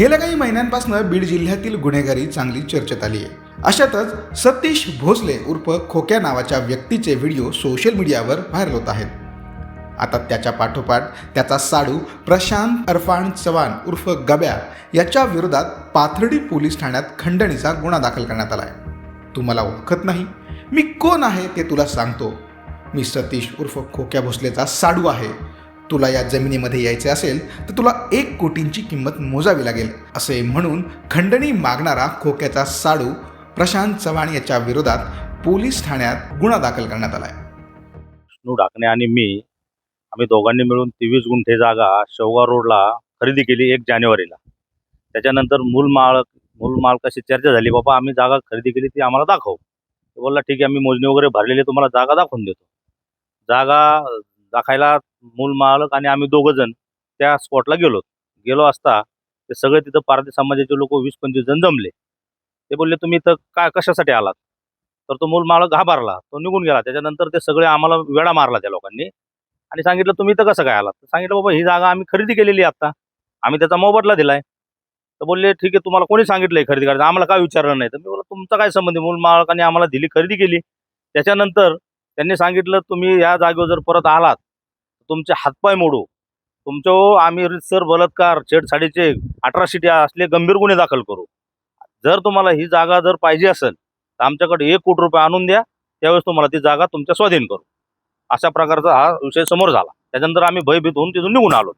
गेल्या काही महिन्यांपासून बीड जिल्ह्यातील गुन्हेगारी चांगली चर्चेत आली आहे अशातच सतीश भोसले उर्फ खोक्या नावाच्या व्यक्तीचे व्हिडिओ सोशल मीडियावर व्हायरल होत आहेत. आता त्याच्या पाठोपाठ त्याचा साडू प्रशांत अरफान चव्हाण उर्फ गब्या याच्या विरोधात पाथर्डी पोलीस ठाण्यात खंडणीचा गुन्हा दाखल करण्यात आला आहे तू मला ओळखत नाही? मी कोण आहे ते तुला सांगतो. मी सतीश उर्फ खोक्या भोसलेचा साडू आहे. तुला या जमिनीमध्ये यायचे असेल तर तुला एक कोटींची किंमत मोजावी लागेल असे म्हणून खंडणी मागणारा खोक्याचा साडू प्रशांत चव्हाण याच्या विरोधात पोलीस ठाण्यात गुन्हा दाखल करण्यात आला आहे विष्णू ढाकणे आणि मी आम्ही दोघांनी मिळून तेवीस गुंठे जागा शेवगाव रोडला खरेदी केली एक जानेवारीला. त्याच्यानंतर मूल मालक मूल मालकाशी चर्चा झाली बाबा आम्ही जागा खरेदी केली ती आम्हाला दाखव. बोलला ठीक आहे आम्ही मोजणी वगैरे भरलेली तुम्हाला जागा दाखवून देतो. जागा दाखायला मूल मालक आणि आम्ही दोघं जण त्या स्पॉटला गेलो. गेलो असता ते सगळे तिथं पारधी समाजाचे लोक वीस पंचवीस जण जमले. ते बोलले तुम्ही इथं काय कशासाठी आलात? तर तो मूल मालक घाबरला. तो निघून गेला. त्याच्यानंतर ते सगळे आम्हाला वेळा मारला त्या लोकांनी आणि सांगितलं तुम्ही इथं कसं काय आलात? तर सांगितलं बाबा ही जागा आम्ही खरेदी केलेली आहे आम्ही त्याचा मोबदला दिलाय. तर बोलले ठीक आहे तुम्हाला कोणी सांगितलंय खरेदी करायचं? आम्हाला काय विचारलं नाही? तर मी बोला तुमचा काय संबंध आहे? मूल मालकाने आम्हाला दिली खरेदी केली. त्याच्यानंतर त्यांनी सांगितलं तुम्ही या जागेवर जर परत आलात तुमचे हातपाय मोडू. तुमचं आम्ही सर बलात्कार छेडछाडीचे अठराशे असले गंभीर गुन्हे दाखल करू. जर तुम्हाला ही जागा जर पाहिजे असेल तर आमच्याकडे एक कोटी रुपये आणून द्या. त्यावेळेस तुम्हाला ती जागा तुमच्या स्वाधीन करू. अशा प्रकारचा हा विषय समोर झाला. त्याच्यानंतर आम्ही भयभीत होऊन तिथून निघून आलो.